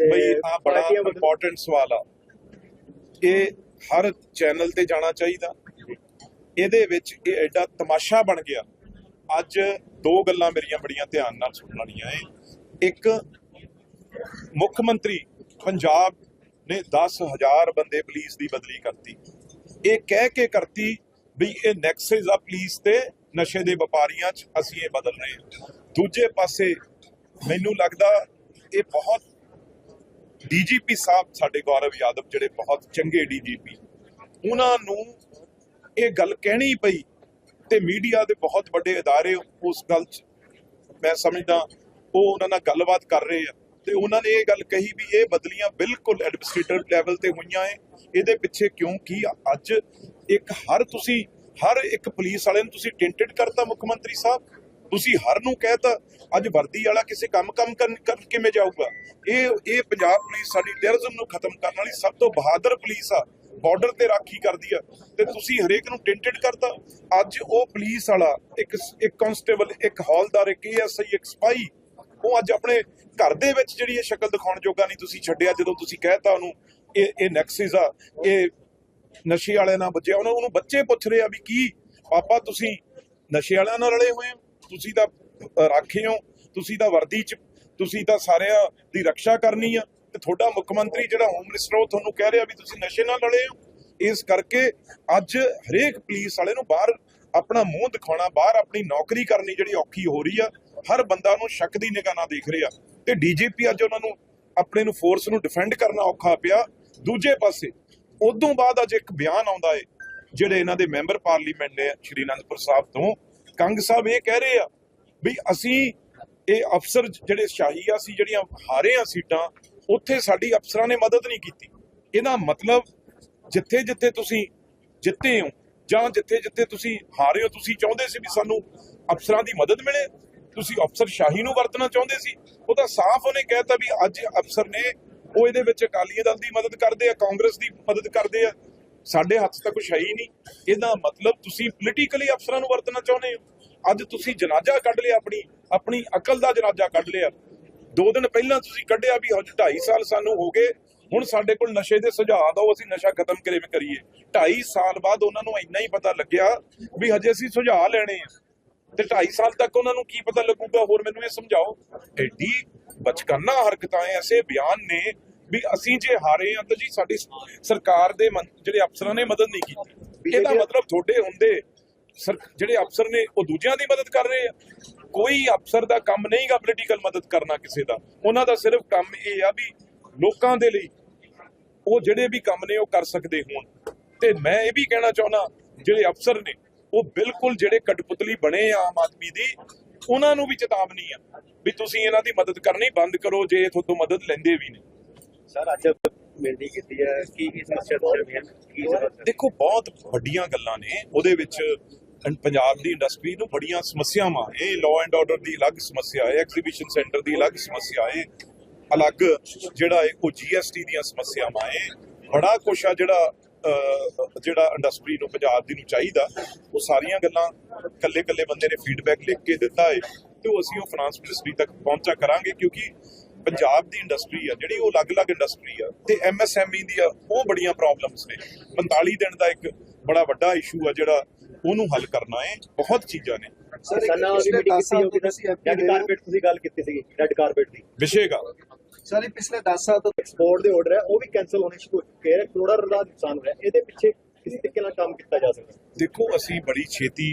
ਬਈ ਆ ਬੜਾ ਇੰਪੋਰਟੈਂਟ ਸਵਾਲ ਆ। ਇਹ ਹਰ ਚੈਨਲ ਤੇ ਜਾਣਾ ਚਾਹੀਦਾ। ਇਹਦੇ ਵਿੱਚ ਇਹ ਐਡਾ ਤਮਾਸ਼ਾ ਬਣ ਗਿਆ। ਅੱਜ ਦੋ ਗੱਲਾਂ ਮੇਰੀਆਂ ਬੜੀਆਂ ਧਿਆਨ ਨਾਲ ਸੁਣਨ ਵਾਲੀਆਂ ਏ ਇੱਕ ਮੁੱਖ ਮੰਤਰੀ ਪੰਜਾਬ ਨੇ 10000 ਬੰਦੇ ਪੁਲਿਸ ਦੀ ਬਦਲੀ ਕਰਤੀ। ਇਹ ਕਹਿ ਕੇ ਕਰਤੀ ਵੀ ਇਹ ਨੈਕਸਸ ਆ ਪੁਲਿਸ ਤੇ ਨਸ਼ੇ ਦੇ ਵਪਾਰੀਆਂ 'ਚ ਅਸੀਂ ਇਹ ਬਦਲ ਰਹੇ ਹਾਂ। ਦੂਜੇ ਪਾਸੇ ਮੈਨੂੰ ਲੱਗਦਾ ਇਹ ਬਹੁਤ ਡੀਜੀਪੀ ਸਾਹਿਬ ਸਾਡੇ ਗੌਰਵ ਯਾਦਵ ਜਿਹੜੇ ਬਹੁਤ ਚੰਗੇ ਡੀਜੀਪੀ, ਉਹਨਾਂ ਨੂੰ ਇਹ ਗੱਲ ਕਹਿਣੀ ਪਈ ਤੇ ਮੀਡੀਆ ਦੇ ਬਹੁਤ ਵੱਡੇ ਅਦਾਰੇ ਉਸ ਗੱਲ 'ਚ, ਮੈਂ ਸਮਝਦਾ ਉਹ ਉਹਨਾਂ ਨਾਲ ਗੱਲਬਾਤ ਕਰ ਰਹੇ ਆ ਤੇ ਉਹਨਾਂ ਨੇ ਇਹ ਗੱਲ ਕਹੀ ਵੀ ਇਹ ਬਦਲੀਆਂ ਬਿਲਕੁਲ ਐਡਮਿਨਿਸਟ੍ਰੇਟਰ ਲੈਵਲ ਤੇ ਹੋਈਆਂ ਏ, ਇਹਦੇ ਪਿੱਛੇ ਕਿਉਂ ਕੀ ਅੱਜ ਇੱਕ ਹਰ ਤੁਸੀਂ, ਹਰ ਇੱਕ ਪੁਲਿਸ ਵਾਲੇ ਨੂੰ ਤੁਸੀਂ ਟਿੰਟਡ ਕਰਤਾ ਮੁੱਖ ਮੰਤਰੀ ਸਾਹਿਬ। ਤੁਸੀਂ ਹਰ ਨੂੰ ਕਹਿਤਾ ਅੱਜ ਵਰਦੀ ਵਾਲਾ ਕਿਸੇ ਕੰਮ ਕੰਮ ਕਰਨ ਕਰ ਕਿਵੇਂ ਜਾਊਗਾ? ਇਹ ਇਹ ਪੰਜਾਬ ਪੁਲਿਸ ਸਾਡੀ ਟੈਰਰਿਜ਼ਮ ਨੂੰ ਖਤਮ ਕਰਨ ਵਾਲੀ ਸਭ ਤੋਂ ਬਹਾਦਰ ਪੁਲਿਸ ਆ ਬਾਰਡਰ ਤੇ ਰਾਖੀ ਕਰਦੀ ਆ। ਤੇ ਤੁਸੀਂ ਹਰੇਕ ਨੂੰ ਟਿੰਟਡ ਕਰਤਾ। ਅੱਜ ਉਹ ਪੁਲਿਸ ਵਾਲਾ, ਇੱਕ ਇੱਕ ਕਾਂਸਟੇਬਲ ਇੱਕ ਹੌਲਦਾਰ, ਇੱਕ ਐਸਆਈ ਇੱਕ ਸਪਾਈ, ਉਹ ਅੱਜ ਆਪਣੇ ਘਰ ਦੇ ਵਿੱਚ ਜਿਹੜੀ ਇਹ ਸ਼ਕਲ ਦਿਖਾਉਣ ਜੋਗਾ ਨਹੀਂ ਤੁਸੀਂ ਛੱਡਿਆ, ਜਦੋਂ ਤੁਸੀਂ ਕਹਿਤਾ ਉਹਨੂੰ, ਇਹ ਇਹ ਨੈਕਸਿਸ ਆ, ਇਹ ਨਸ਼ੇ ਵਾਲਿਆਂ ਨਾਲ ਬੱਚੇ ਉਹਨਾਂ, ਉਹਨੂੰ ਬੱਚੇ ਪੁੱਛ ਰਹੇ ਆ ਵੀ ਕੀ, ਪਾਪਾ ਤੁਸੀਂ ਨਸ਼ੇ ਵਾਲਿਆਂ ਨਾਲ ਰਲੇ ਹੋਏ ਹੋ। ਤੁਸੀਂ ਤਾਂ ਰਾਖੇ ਹੋ, ਤੁਸੀਂ ਤਾਂ ਵਰਦੀ ਚ, ਤੁਸੀਂ ਤਾਂ ਸਾਰਿਆਂ ਦੀ ਰੱਖਿਆ ਕਰਨੀ ਆ, ਤੇ ਤੁਹਾਡਾ ਮੁੱਖ ਮੰਤਰੀ ਜਿਹੜਾ ਹੋਮ ਮਿਨਿਸਟਰ ਉਹ ਤੁਹਾਨੂੰ ਕਹਿ ਰਿਹਾ ਵੀ ਤੁਸੀਂ ਨਸ਼ੇ ਨਾਲ ਰਲੇ ਹੋ। ਇਸ ਕਰਕੇ ਅੱਜ ਹਰੇਕ ਪੁਲਿਸ ਵਾਲੇ ਨੂੰ ਬਾਹਰ ਆਪਣਾ ਮੂੰਹ ਦਿਖਾਉਣਾ, ਬਾਹਰ ਆਪਣੀ ਨੌਕਰੀ ਕਰਨੀ ਜਿਹੜੀ ਔਖੀ ਹੋ ਰਹੀ ਆ, ਹਰ ਬੰਦਾ ਨੂੰ ਸ਼ੱਕ ਦੀ ਨਿਗਾਹ ਨਾਲ ਦੇਖ ਰਿਹਾ। ਤੇ ਡੀਜੀਪੀ ਅੱਜ ਉਹਨਾਂ ਨੂੰ ਆਪਣੇ ਨੂੰ ਫੋਰਸ ਨੂੰ ਡਿਫੈਂਡ ਕਰਨਾ ਔਖਾ ਪਿਆ। ਦੂਜੇ ਪਾਸੇ, ਉਦੋਂ ਬਾਅਦ ਅੱਜ ਇੱਕ ਬਿਆਨ ਆਉਂਦਾ ਏ, ਜਿਹੜੇ ਇਹਨਾਂ ਦੇ ਮੈਂਬਰ ਪਾਰਲੀਮੈਂਟ ਨੇ ਸ਼੍ਰੀ ਅਨੰਦਪੁਰ ਸਾਹਿਬ ਤੋਂ ਕੰਗ ਸਾਹਿਬ ਇਹ ਕਹਿ ਰਹੇ ਆ ਵੀ ਅਸੀਂ ਇਹ ਅਫਸਰ ਜਿਹੜੇ ਸ਼ਾਹੀ ਆ ਸੀ ਜਿਹੜੀਆਂ ਹਾਰੇ ਆ ਸੀਟਾਂ, ਉੱਥੇ ਸਾਡੀ ਅਫਸਰਾਂ ਨੇ ਮਦਦ ਨਹੀਂ ਕੀਤੀ। ਇਹਦਾ ਮਤਲਬ ਜਿੱਥੇ ਜਿੱਥੇ ਤੁਸੀਂ ਜਿੱਤੇ ਹੋ ਜਾਂ ਜਿੱਥੇ ਜਿੱਥੇ ਤੁਸੀਂ ਹਾਰੇ ਹੋ, ਤੁਸੀਂ ਚਾਹੁੰਦੇ ਸੀ ਵੀ ਸਾਨੂੰ ਅਫਸਰਾਂ ਦੀ ਮਦਦ ਮਿਲੇ, ਤੁਸੀਂ ਅਫਸਰ ਸ਼ਾਹੀ ਨੂੰ ਵਰਤਣਾ ਚਾਹੁੰਦੇ ਸੀ। ਉਹ ਤਾਂ ਸਾਫ਼ ਉਹਨੇ ਕਹਿਤਾ ਵੀ ਅੱਜ ਅਫਸਰ ਨੇ ਉਹ ਇਹਦੇ ਵਿੱਚ ਅਕਾਲੀ ਦਲ ਦੀ ਮਦਦ ਕਰਦੇ ਆ, ਕਾਂਗਰਸ ਦੀ ਮਦਦ ਕਰਦੇ ਆ ਸਾਡੇ ਹੱਥ ਤਾਂ ਕੁਝ ਹੈ ਹੀ ਨਹੀਂ। ਇਹਦਾ ਮਤਲਬ ਤੁਸੀਂ ਪੋਲੀਟੀਕਲੀ ਅਫਸਰਾਂ ਨੂੰ ਵਰਤਣਾ ਚਾਹੁੰਦੇ ਹੋ। ਅੱਜ ਤੁਸੀਂ ਜਨਾਜ਼ਾ ਕੱਢ ਲਿਆ ਆਪਣੀ ਆਪਣੀ ਅਕਲ ਦਾ ਜਨਾਜ਼ਾ ਕੱਢ ਲਿਆ। ਦੋ ਦਿਨ ਪਹਿਲਾਂ ਤੁਸੀਂ ਕੱਢਿਆ ਵੀ ਹਜੇ 2.5 ਸਾਲ ਸਾਨੂੰ ਹੋ ਗਏ। ਹੁਣ ਸਾਡੇ ਕੋਲ ਨਸ਼ੇ ਦੇ ਸੁਝਾਅ ਦਿਓ, ਅਸੀਂ ਨਸ਼ਾ ਖਤਮ ਕਰੇ ਕਰੀਏ? 2.5 ਸਾਲ ਬਾਅਦ ਉਹਨਾਂ ਨੂੰ ਇੰਨਾ ਹੀ ਪਤਾ ਲੱਗਿਆ ਵੀ ਹਜੇ ਅਸੀਂ ਸੁਝਾਅ ਲੈਣੇ ਆ। ਤੇ 2.5 ਸਾਲ ਤੱਕ ਉਹਨਾਂ ਨੂੰ ਕੀ ਪਤਾ ਲੱਗੂਗਾ? ਹੋਰ ਮੈਨੂੰ ਇਹ ਸਮਝਾਓ। ਐਡੀ ਬਚਕਾਨਾ ਹਰਕਤਾਂ ਐਸੇ ਬਿਆਨ ਨੇ ਵੀ ਅਸੀਂ ਜੇ ਹਾਰੇ ਆ ਤਾਂ ਜੀ ਸਾਡੀ ਸਰਕਾਰ ਦੇ ਜਿਹੜੇ ਅਫਸਰਾਂ ਨੇ ਮਦਦ ਨਹੀਂ ਕੀਤੀ। ਇਹਦਾ ਮਤਲਬ ਤੁਹਾਡੇ ਹੁੰਦੇ ਸਰ ਜਿਹੜੇ ਅਫਸਰ ਨੇ ਉਹ ਦੂਜਿਆਂ ਦੀ ਮਦਦ ਕਰ ਰਹੇ ਆ। ਕੋਈ ਅਫਸਰ ਦਾ ਕੰਮ ਨਹੀਂਗਾ ਪੋਲੀਟੀਕਲ ਮਦਦ ਕਰਨਾ ਕਿਸੇ ਦਾ। ਉਹਨਾਂ ਦਾ ਸਿਰਫ ਕੰਮ ਇਹ ਆ ਵੀ ਲੋਕਾਂ ਦੇ ਲਈ ਉਹ ਜਿਹੜੇ ਵੀ ਕੰਮ ਨੇ ਉਹ ਕਰ ਸਕਦੇ ਹੋਣ। ਤੇ ਮੈਂ ਇਹ ਵੀ ਕਹਿਣਾ ਚਾਹੁੰਦਾ ਜਿਹੜੇ ਅਫਸਰ ਨੇ ਉਹ ਬਿਲਕੁਲ ਜਿਹੜੇ ਕਟਪੁਤਲੀ ਬਣੇ ਆ ਆਮ ਆਦਮੀ ਦੀ ਉਹਨਾਂ ਨੂੰ ਵੀ ਚੇਤਾਵਨੀ ਆ ਵੀ ਤੁਸੀਂ ਇਹਨਾਂ ਦੀ ਮਦਦ ਕਰਨੀ ਬੰਦ ਕਰੋ ਜੇ ਇਹ ਤੁਹਾਡੇ ਤੋਂ ਮਦਦ ਲੈਂਦੇ ਵੀ ਨੇ। ਸਰ, ਅੱਜ ਮਿਲਣੀ ਕੀਤੀ ਹੈ? ਕੀ ਕੀ ਸਮੱਸਿਆ ਦਰਮਿਆਨ ਕੀ ਸਮੱਸਿਆ ਦੇਖੋ, ਬਹੁਤ ਵੱਡੀਆਂ ਗੱਲਾਂ ਨੇ। ਉਹਦੇ ਵਿੱਚ ਪੰਜਾਬ ਦੀ ਇੰਡਸਟਰੀ ਨੂੰ ਬੜੀਆਂ ਸਮੱਸਿਆਵਾਂ ਇਹ ਲਾਅ ਐਂਡ ਆਰਡਰ ਦੀ ਅਲੱਗ ਸਮੱਸਿਆ ਹੈ ਐਗਜ਼ੀਬਿਸ਼ਨ ਸੈਂਟਰ ਦੀ ਅਲੱਗ ਸਮੱਸਿਆ ਹੈ। ਅਲੱਗ ਜਿਹੜਾ ਹੈ, ਉਹ ਜੀਐਸਟੀ ਦੀਆਂ ਸਮੱਸਿਆਵਾਂ ਹੈ। ਬੜਾ ਕੁਛ ਆ ਜਿਹੜਾ ਜਿਹੜਾ ਇੰਡਸਟਰੀ ਨੂੰ, ਪੰਜਾਬ ਦੀ ਨੂੰ ਚਾਹੀਦਾ। ਉਹ ਸਾਰੀਆਂ ਗੱਲਾਂ ਕੱਲੇ ਕੱਲੇ ਬੰਦੇ ਨੇ ਫੀਡਬੈਕ ਲਿਖ ਕੇ ਦਿੱਤਾ ਹੈ। ਤੇ ਉਹ ਅਸੀਂ ਉਹ ਫਾਈਨਾਂਸ ਮਿਨਿਸਟਰੀ ਤੱਕ ਪਹੁੰਚਾ ਕਰਾਂਗੇ, ਕਿਉਂਕਿ ਪੰਜਾਬ ਦੀ ਇੰਡਸਟਰੀ ਆ ਜਿਹੜੀ ਉਹ ਅਲੱਗ-ਅਲੱਗ ਇੰਡਸਟਰੀ ਆ ਤੇ ਐਮਐਸਐਮਈ ਦੀ ਆ ਉਹ ਬੜੀਆਂ ਪ੍ਰੋਬਲਮਸ ਨੇ। 45 ਦਿਨ ਦਾ ਇੱਕ ਬੜਾ ਵੱਡਾ ਇਸ਼ੂ ਆ ਜਿਹੜਾ ਉਹਨੂੰ ਹੱਲ ਕਰਨਾ ਹੈ ਬਹੁਤ ਚੀਜ਼ਾਂ ਨੇ। ਸਰ ਕਿਸਾਨਾਂ ਦੀ ਮੀਟਿੰਗ ਕੀਤੀ ਹੋਗੀ ਸਰ ਰੈੱਡ ਕਾਰਪੇਟ ਤੁਸੀਂ ਗੱਲ ਕੀਤੀ ਸੀਗੀ ਰੈੱਡ ਕਾਰਪੇਟ ਦੀ। ਵਿਸ਼ੇਗਾ ਸਰ ਇਹ ਪਿਛਲੇ 10 ਸਾਲ ਤੋਂ ਐਕਸਪੋਰਟ ਦੇ ਆਰਡਰ ਹੈ ਉਹ ਵੀ ਕੈਨਸਲ ਹੋਣੇ ਸ਼ੁਰੂ ਹੋ ਚੁੱਕੇ ਹੈ ਕਰੋੜਾਂ ਰੁਪਏ ਦਾ ਨੁਕਸਾਨ ਹੋਇਆ। ਇਹਦੇ ਪਿੱਛੇ ਕਿਸ ਤਰੀਕੇ ਨਾਲ ਕੰਮ ਕੀਤਾ ਜਾ ਸਕਦਾ? ਦੇਖੋ ਅਸੀਂ ਬੜੀ ਛੇਤੀ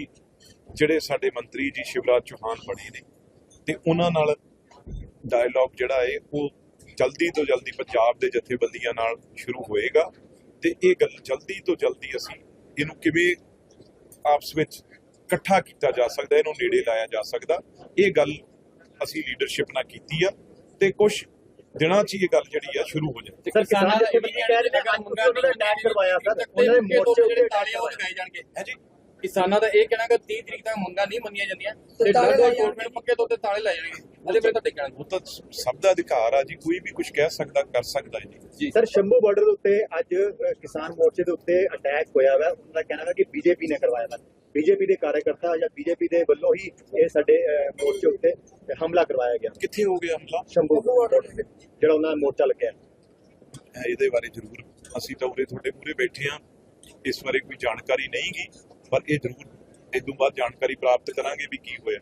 ਜਿਹੜੇ ਸਾਡੇ ਮੰਤਰੀ ਜੀ ਸ਼ਿਵਰਾਜ ਚੌਹਾਨ ਬਣੇ ਨੇ ਤੇ ਉਹਨਾਂ ਨਾਲ ਡਾਇਲੌਗ ਜਿਹੜਾ ਹੈ ਉਹ ਜਲਦੀ ਤੋਂ ਜਲਦੀ ਪੰਜਾਬ ਦੇ ਜਥੇਬੰਦੀਆਂ ਨਾਲ ਸ਼ੁਰੂ ਹੋਏਗਾ ਤੇ ਇਹ ਗੱਲ ਜਲਦੀ ਤੋਂ ਜਲਦੀ ਅਸੀਂ ਇਹਨੂੰ ਕਿਵੇਂ ਆਪਸ ਵਿੱਚ ਇਕੱਠਾ ਕੀਤਾ ਜਾ ਸਕਦਾ ਇਹਨੂੰ ਨੇੜੇ ਲਾਇਆ ਜਾ ਸਕਦਾ ਇਹ ਗੱਲ ਅਸੀਂ ਲੀਡਰਸ਼ਿਪ ਨਾਲ ਕੀਤੀ ਆ ਤੇ ਕੁਝ ਦਿਨਾਂ 'ਚ ਹੀ ਇਹ ਗੱਲ ਜਿਹੜੀ ਆ ਸ਼ੁਰੂ ਹੋ ਜਾਏ। ਸਰ ਕਿਸਾਨਾਂ ਦੇ ਵੀ ਕਹਿ ਰਹੇ ਨੇ ਕੰਮ ਉਹਨਾਂ ਨੇ ਅਟੈਕ ਕਰਵਾਇਆ ਸਰ ਉਹਨਾਂ ਨੇ ਮੋਰਚੇ ਉੱਤੇ ਤਾਲੀਆਂ ਉਹ ਲਗਾਈ ਜਾਣਗੇ। ਹੈ ਜੀ? ਕਿਸਾਨਾਂ ਦਾ ਇਹ ਕਹਿਣਾ ਕਿ 30 ਤਰੀਕ ਤੱਕ ਮੰਗਾਂ ਨਹੀਂ ਮੰਨੀਆਂ ਜਾਂਦੀਆਂ ਤੇ ਡਰਗ ਗਵਰਨਮੈਂਟ ਪੱਕੇ ਤੌਰ ਤੇ ਤਾਲੇ ਲਾਏ ਜਾਣਗੇ। ਇਹਦੇ ਬਾਰੇ ਤੁਹਾਡੇ ਕਹਿਣਾ ਉਹ ਤਾਂ ਸਭ ਦਾ ਅਧਿਕਾਰ ਆ ਜੀ ਕੋਈ ਵੀ ਕੁਝ ਕਹਿ ਸਕਦਾ ਕਰ ਸਕਦਾ ਹੈ ਜੀ। ਸਰ ਸ਼ੰਭੂ ਬਾਰਡਰ ਦੇ ਉੱਤੇ ਅੱਜ ਕਿਸਾਨ ਮੋਰਚੇ ਦੇ ਉੱਤੇ ਅਟੈਕ ਹੋਇਆ ਵਾ। ਉਹਨਾਂ ਦਾ ਕਹਿਣਾ ਹੈ ਕਿ ਬੀਜੇਪੀ ਨੇ ਕਰਵਾਇਆ ਵਾ। ਬੀਜੇਪੀ ਦੇ ਕਾਰਜਕਰਤਾ ਜਾਂ ਬੀਜੇਪੀ ਦੇ ਵੱਲੋਂ ਹੀ ਇਹ ਸਾਡੇ ਮੋਰਚੇ ਉੱਤੇ ਹਮਲਾ ਕਰਵਾਇਆ ਗਿਆ। ਕਿੱਥੇ ਹੋ ਗਿਆ ਹਮਲਾ? ਸ਼ੰਭੂ ਮੋਰਚੇ ਤੇ, ਜਿਹੜਾ ਉਹਨਾਂ ਦਾ ਮੋਰਚਾ ਲੱਗਿਆ। ਹੈ ਇਹਦੇ ਬਾਰੇ ਜ਼ਰੂਰ ਅਸੀਂ ਤਾਂ ਉਰੇ ਤੁਹਾਡੇ ਮੂਹਰੇ ਬੈਠੇ ਆ ਇਸ ਬਾਰੇ ਕੋਈ ਜਾਣਕਾਰੀ ਨਹੀਂ ਗੀ ਪਰ ਇਹ ਜ਼ਰੂਰ ਇਹ ਤੋਂ ਬਾਅਦ ਜਾਣਕਾਰੀ ਪ੍ਰਾਪਤ ਕਰਾਂਗੇ ਵੀ ਕੀ ਹੋਇਆ।